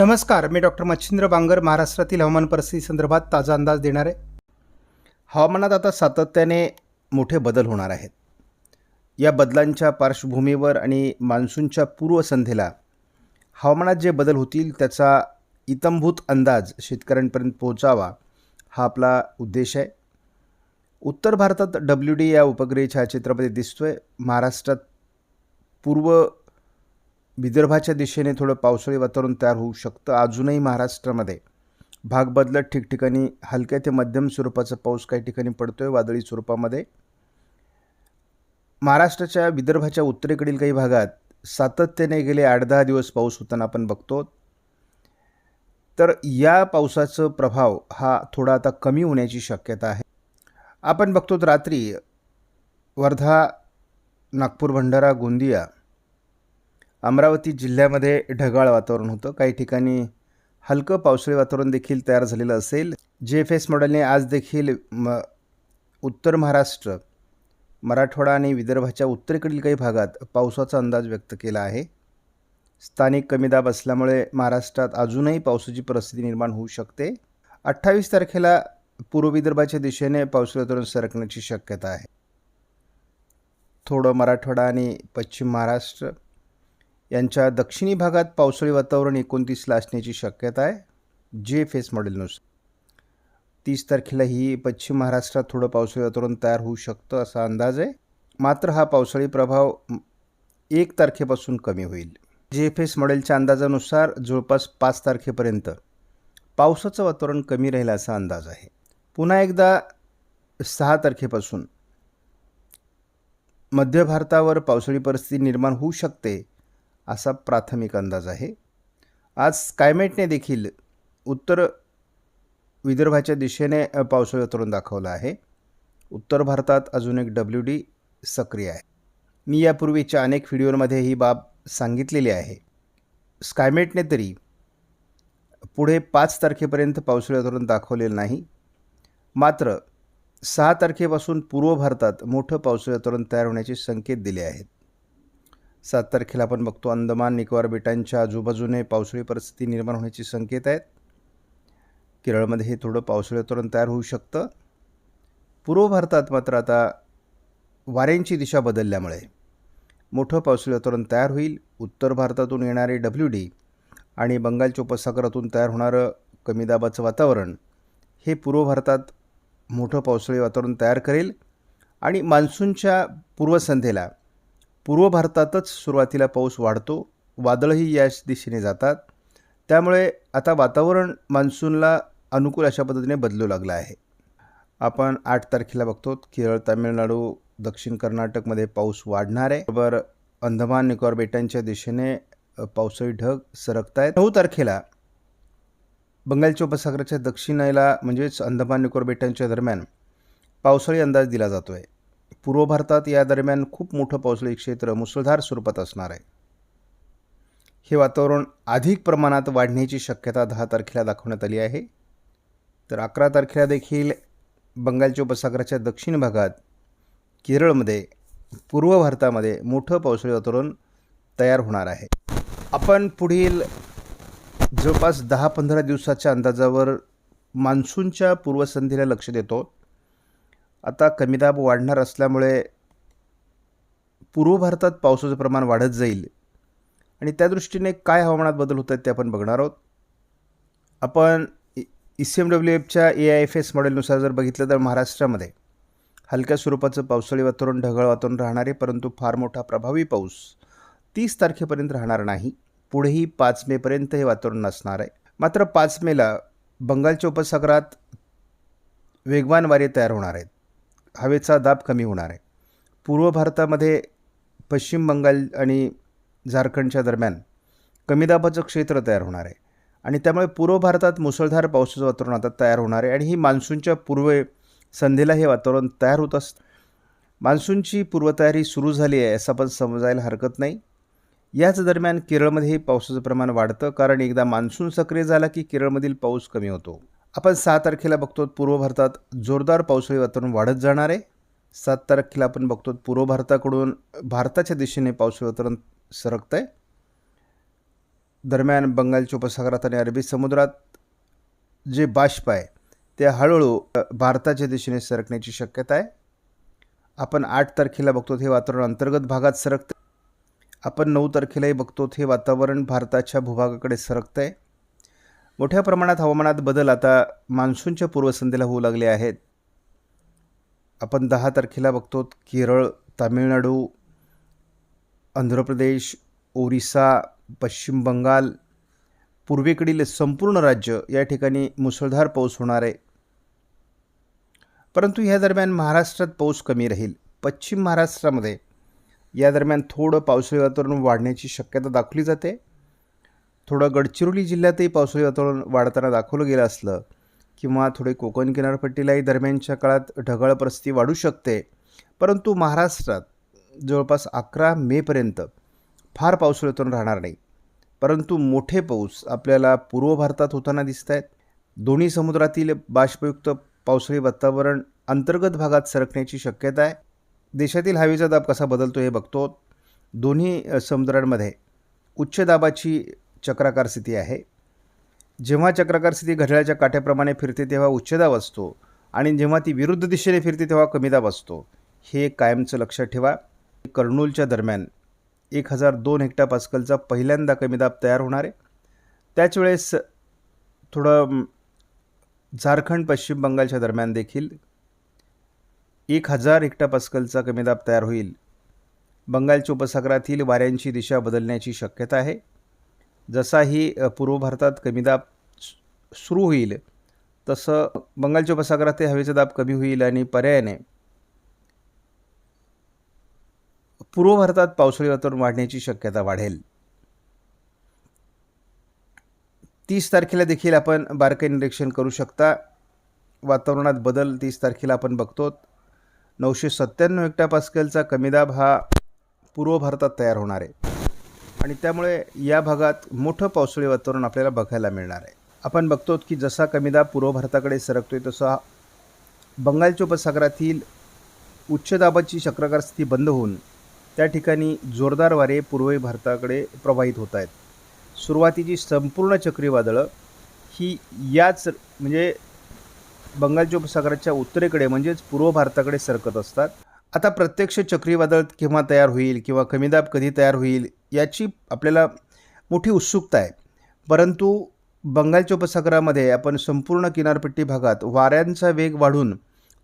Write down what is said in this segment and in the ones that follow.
नमस्कार मी डॉक्टर मच्छिंद्र बांगर महाराष्ट्रातील हवामान परिस्थिती संदर्भात ताजा अंदाज देणार आहे. हवामानात आता सातत्याने मोठे बदल होणार आहेत. या बदलांच्या पार्श्वभूमीवर आणि मान्सूनच्या पूर्वसंध्येला हवामानात जे बदल होतील त्याचा इतंभूत अंदाज शेतकऱ्यांपर्यंत पोहोचावा हा आपला उद्देश आहे. उत्तर भारतात डब्ल्यू डी या उपग्रही छायाचित्रामध्ये दिसतोय. महाराष्ट्रात पूर्व विदर्भाच्या दिशेने थोडं पावसाळी वातावरण तयार होऊ शकतं. अजूनही महाराष्ट्रामध्ये भाग बदलत ठिकठिकाणी हलक्या ते मध्यम स्वरूपाचा पाऊस काही ठिकाणी पडतो आहे वादळी स्वरूपामध्ये महाराष्ट्राच्या विदर्भाच्या उत्तरेकडील काही भागात सातत्याने गेले आठ दहा दिवस पाऊस होताना आपण बघतो. तर या पावसाचं प्रभाव हा थोडा आता कमी होण्याची शक्यता आहे. आपण बघतो रात्री वर्धा नागपूर भंडारा गोंदिया अमरावती जिल्ह्यामध्ये ढगाळ वातावरण होतं. काही ठिकाणी हलकं पावसाळी वातावरण देखील तयार झालेलं असेल. जे एफ एस मॉडेलने आज देखील म उत्तर महाराष्ट्र मराठवाडा आणि विदर्भाच्या उत्तरेकडील काही भागात पावसाचा अंदाज व्यक्त केला आहे. स्थानिक कमी दाब असल्यामुळे महाराष्ट्रात अजूनही पावसाची परिस्थिती निर्माण होऊ शकते. अठ्ठावीस तारखेला पूर्व विदर्भाच्या दिशेने पावसाळी वातावरण सरकण्याची शक्यता आहे. थोडं मराठवाडा आणि पश्चिम महाराष्ट्र यांच्या दक्षिणी भागात पावसाळी वातावरण एकोणतीसला असण्याची शक्यता आहे. जे एफ एस मॉडेलनुसार तीस तारखेला ही पश्चिम महाराष्ट्रात थोडं पावसाळी वातावरण तयार होऊ शकतं असा अंदाज आहे. मात्र हा पावसाळी प्रभाव एक तारखेपासून कमी होईल. जे एफ एस मॉडेलच्या अंदाजानुसार जवळपास पाच तारखेपर्यंत पावसाचं वातावरण कमी राहील असा अंदाज आहे. पुन्हा एकदा सहा तारखेपासून मध्य भारतावर पावसाळी परिस्थिती निर्माण होऊ शकते असा प्राथमिक अंदाज आहे. आज स्कायमेटने देखील उत्तर विदर्भाच्या दिशेने पावसाळी वातावरण दाखवलं आहे. उत्तर भारतात अजून एक डब्ल्यू डी सक्रिय आहे. मी यापूर्वीच्या अनेक व्हिडिओमध्ये ही बाब सांगितलेली आहे. स्कायमेटने तरी पुढे पाच तारखेपर्यंत पावसाळी वातावरण दाखवलेलं नाही. मात्र सहा तारखेपासून पूर्व भारतात मोठं पावसाळी वातावरण तयार होण्याचे संकेत दिले आहेत. सात तारखेला आपण बघतो अंदमान निकोबार बेटांच्या आजूबाजूने पावसाळी परिस्थिती निर्माण होण्याचे संकेत आहेत. केरळमध्ये हे थोडं पावसाळी वातावरण तयार होऊ शकतं. पूर्व भारतात मात्र आता वाऱ्यांची दिशा बदलल्यामुळे मोठं पावसाळी वातावरण तयार होईल. उत्तर भारतातून येणारे डब्ल्यू डी आणि बंगालच्या उपसागरातून तयार होणारं कमी दाबाचं वातावरण हे पूर्व भारतात मोठं पावसाळी वातावरण तयार करेल. आणि मान्सूनच्या पूर्वसंध्येला पूर्व भारतातच सुरुवातीला पाऊस वाढतो वादळही याच दिशेने जातात. त्यामुळे आता वातावरण मान्सूनला अनुकूल अशा पद्धतीने बदलू लागलं आहे. आपण आठ तारखेला बघतो केरळ तामिळनाडू दक्षिण कर्नाटकमध्ये पाऊस वाढणार आहे. बरोबर अंदमान निकोबार बेटांच्या दिशेने पावसाळी ढग सरकत आहेत नऊ तारखेला बंगालच्या उपसागराच्या दक्षिणेला म्हणजेच अंदमान निकोबार बेटांच्या दरम्यान पावसाळी अंदाज दिला जातो आहे पूर्व भारतात या दरम्यान खूप मोठं पावसाळी क्षेत्र मुसळधार स्वरूपात असणार आहे. हे वातावरण अधिक प्रमाणात वाढण्याची शक्यता दहा तारखेला दाखवण्यात आली आहे. तर अकरा तारखेला देखील बंगालच्या उपसागराच्या दक्षिण भागात केरळमध्ये पूर्व भारतामध्ये मोठं पावसाळी वातावरण तयार होणार आहे. आपण पुढील जवळपास दहा पंधरा दिवसाच्या अंदाजावर मान्सूनच्या पूर्वसंध्येला लक्ष देतो. आता कमी दाब वाढणार असल्यामुळे पूर्व भारतात पावसाचं प्रमाण वाढत जाईल. आणि त्या दृष्टीने काय हवामानात बदल होत आहेत ते आपण बघणार आहोत. आपण ई सी एम डब्ल्यू एफच्या ए आय एफ एस मॉडेलनुसार जर बघितलं तर महाराष्ट्रामध्ये हलक्या स्वरूपाचं पावसाळी वातावरण ढगाळ वातावरण राहणार आहे परंतु फार मोठा प्रभावी पाऊस तीस तारखेपर्यंत राहणार नाही. पुढेही पाच मेपर्यंत हे वातावरण नसणार आहे. मात्र पाच मेला बंगालच्या उपसागरात वेगवान वारे तयार होणार आहेत. हवेचा दाब कमी होणार आहे. पूर्व भारतामध्ये पश्चिम बंगाल आणि झारखंडच्या दरम्यान कमी दाबाचं क्षेत्र तयार होणार आहे. आणि त्यामुळे पूर्व भारतात मुसळधार पावसाचं वातावरण आता तयार होणार आहे आणि ही मान्सूनच्या पूर्व संधीला हे वातावरण तयार होत असतं. मान्सूनची पूर्वतयारी सुरू झाली आहे असं पण समजायला हरकत नाही. याच दरम्यान केरळमध्येही पावसाचं प्रमाण वाढतं. कारण एकदा मान्सून सक्रिय झाला की केरळमधील पाऊस कमी होतो. आपण सहा तारखेला बघतो पूर्व भारतात जोरदार पावसाळी वातावरण वाढत जाणार आहे. सात तारखेला आपण बघतो पूर्व भारताकडून भारताच्या दिशेने पावसाळी वातावरण सरकतं आहे दरम्यान बंगालच्या उपसागरात आणि अरबी समुद्रात जे बाष्प आहे ते हळूहळू भारताच्या दिशेने सरकण्याची शक्यता आहे. आपण आठ तारखेला बघतो हे वातावरण अंतर्गत भागात सरकतं आपण नऊ तारखेलाही बघतो हे वातावरण भारताच्या भूभागाकडे सरकतं आहे मोठ्या प्रमाणात हवामानात बदल आता मान्सूनच्या पूर्वसंध्येला होऊ लागले आहेत. आपण दहा तारखेला बघतो केरळ तामिळनाडू आंध्र प्रदेश ओरिसा पश्चिम बंगाल पूर्वेकडील संपूर्ण राज्य या ठिकाणी मुसळधार पाऊस होणार आहे. परंतु ह्या दरम्यान महाराष्ट्रात पाऊस कमी राहील. पश्चिम महाराष्ट्रामध्ये या दरम्यान थोडं पावसाळी वातावरण वाढण्याची शक्यता दाखवली जाते. थोडं गडचिरोली जिल्ह्यातही पावसाळी वातावरण वाढताना दाखवलं गेलं असलं किंवा थोडे कोकण किनारपट्टीलाही दरम्यानच्या काळात ढगाळ परिस्थिती वाढू शकते. परंतु महाराष्ट्रात जवळपास अकरा मेपर्यंत फार पावसाळी वातावरण राहणार नाही. परंतु मोठे पाऊस आपल्याला पूर्व भारतात होताना दिसत आहेत. दोन्ही समुद्रातील बाष्पयुक्त पावसाळी वातावरण अंतर्गत भागात सरकण्याची शक्यता आहे. देशातील हवेचा दाब कसा बदलतो हे बघतो. दोन्ही समुद्रांमध्ये उच्च दाबाची चक्राकार स्थिती आहे. जेव्हा चक्राकार स्थिती घड्याळाच्या काठ्याप्रमाणे फिरते तेव्हा उच्चदाब असतो आणि जेव्हा ती विरुद्ध दिशेने फिरते तेव्हा कमी दाब असतो. हे कायमचं लक्षात ठेवा. कर्नूलच्या दरम्यान एक हजार दोन हेक्टा पास्कलचा पहिल्यांदा कमी दाब तयार होणार आहे. त्याच वेळेस थोडं झारखंड पश्चिम बंगालच्या दरम्यान देखील एक हजार हेक्टा पास्कलचा कमी दाब तयार होईल. बंगालच्या उपसागरातील वाऱ्यांची दिशा बदलण्याची शक्यता आहे. जसाही पूर्व भारतात कमी दाब सुरू होईल तसं बंगालच्या उपसागरात हवेचा दाब कमी होईल आणि पर्यायाने पूर्व भारतात पावसाळी वातावरण वाढण्याची शक्यता वाढेल. तीस तारखेला देखील आपण बारकाई निरीक्षण करू शकता. वातावरणात बदल तीस तारखेला आपण बघतो. नऊशे सत्त्याण्णव हेक्टा पास्कलचा कमी दाब हा पूर्व भारतात तयार होणार आहे. आणि त्यामुळे या भागात मोठं पावसाळी वातावरण आपल्याला बघायला मिळणार आहे. आपण बघतो की जसा कमीदा पूर्व भारताकडे सरकतोय तसा बंगालच्या उपसागरातील उच्च दाबाची चक्रकार स्थिती बंद होऊन त्या ठिकाणी जोरदार वारे पूर्वी भारताकडे प्रवाहित होत आहेत. सुरुवातीची संपूर्ण चक्रीवादळं ही याच म्हणजे बंगालच्या उपसागराच्या उत्तरेकडे म्हणजेच पूर्व भारताकडे सरकत असतात. आता प्रत्यक्ष चक्रीवादळ केव्हा तयार होईल किंवा कमी दाब कधी तयार होईल याची आपल्याला मोठी उत्सुकता आहे. परंतु बंगालच्या उपसागरामध्ये आपण संपूर्ण किनारपट्टी भागात वाऱ्यांचा वेग वाढून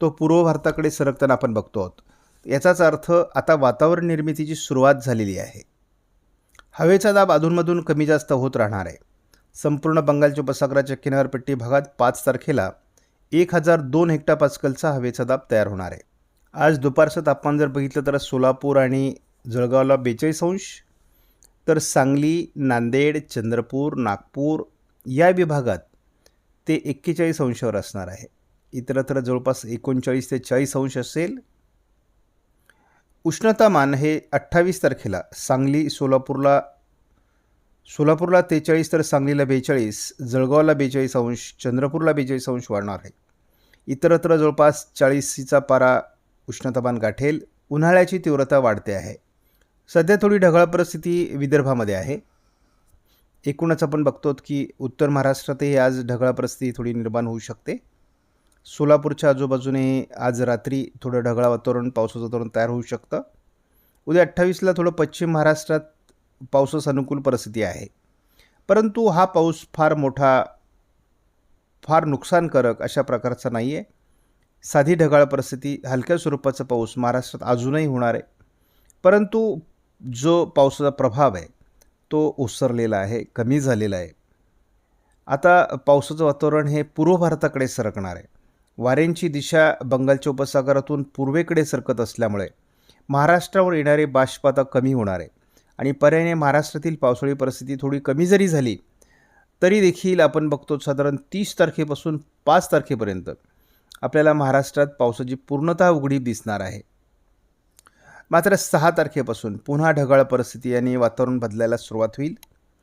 तो पूर्व भारताकडे सरकताना आपण बघतो आहोत. याचाच अर्थ आता वातावरण निर्मितीची सुरुवात झालेली आहे. हवेचा दाब अधूनमधून कमी जास्त होत राहणार आहे. संपूर्ण बंगालच्या उपसागराच्या किनारपट्टी भागात पाच तारखेला एक हजार दोन हेक्टा पास्कलचा हवेचा दाब तयार होणार आहे. आज दुपारचं तापमान जर बघितलं तर सोलापूर आणि जळगावला बेचाळीस अंश तर सांगली नांदेड चंद्रपूर नागपूर या विभागात ते एक्केचाळीस अंशावर असणार आहे. इतरत्र जवळपास एकोणचाळीस ते चाळीस अंश असेल. उष्णतामान हे अठ्ठावीस तारखेला सांगली सोलापूरला सोलापूरला तेचाळीस तर सांगलीला बेचाळीस जळगावला बेचाळीस अंश चंद्रपूरला बेचाळीस अंश वाढणार आहे. इतरत्र जवळपास चाळीसीचा पारा उष्णतामान गाठेल उन्हाळ्याची तीव्रता वाढते आहे. सध्या थोडी ढगाळ परिस्थिती विदर्भामध्ये आहे. एकूणच आपण बघतो की उत्तर महाराष्ट्रातही आज ढगाळ परिस्थिती थोडी निर्माण होऊ शकते. सोलापूरच्या आजूबाजूने आज रात्री थोडं ढगाळ वातावरण पावसाचं वातावरण तयार होऊ शकतं. उद्या अठ्ठावीसला थोडं पश्चिम महाराष्ट्रात पावसास अनुकूल परिस्थिती आहे. परंतु हा पाऊस फार मोठा फार नुकसानकारक अशा प्रकारचा नाही आहे साधी ढगाळ परिस्थिती हलक्या स्वरूपाचा पाऊस महाराष्ट्रात अजूनही होणार आहे. परंतु जो पावसाचा प्रभाव आहे तो ओसरलेला आहे कमी झालेला आहे. आता पावसाचं वातावरण हे पूर्व भारताकडे सरकणार आहे. वाऱ्यांची दिशा बंगालच्या उपसागरातून पूर्वेकडे सरकत असल्यामुळे महाराष्ट्रावर येणारे बाष्प आता कमी होणार आहे. आणि पर्यायाने महाराष्ट्रातील पावसाळी परिस्थिती थोडी कमी जरी झाली तरी देखील आपण बघतो साधारण तीस तारखेपासून पाच तारखेपर्यंत आपल्याला महाराष्ट्रात पावसाची पूर्णतः उघडी दिसणार आहे. मात्र सहा तारखेपासून पुन्हा ढगाळ परिस्थिती आणि वातावरण बदलायला सुरुवात होईल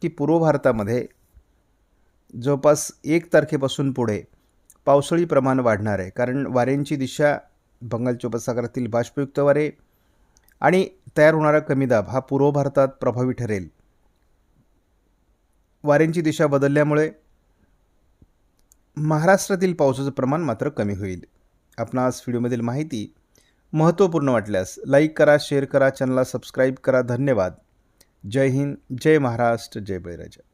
की पूर्व भारतामध्ये. जवळपास एक तारखेपासून पुढे पावसाळी प्रमाण वाढणार आहे कारण वाऱ्यांची दिशा बंगालच्या उपसागरातील बाष्पयुक्त वारे आणि तयार होणारा कमी दाब हा पूर्व भारतात प्रभावी ठरेल. वाऱ्यांची दिशा बदलल्यामुळे महाराष्ट्रातील पावसाचं प्रमाण मात्र कमी होईल. आपणास व्हिडिओमधील माहिती महत्त्वपूर्ण वाटल्यास लाईक करा शेअर करा चॅनलला सबस्क्राईब करा. धन्यवाद. जय हिंद जय महाराष्ट्र जय बळीराजा.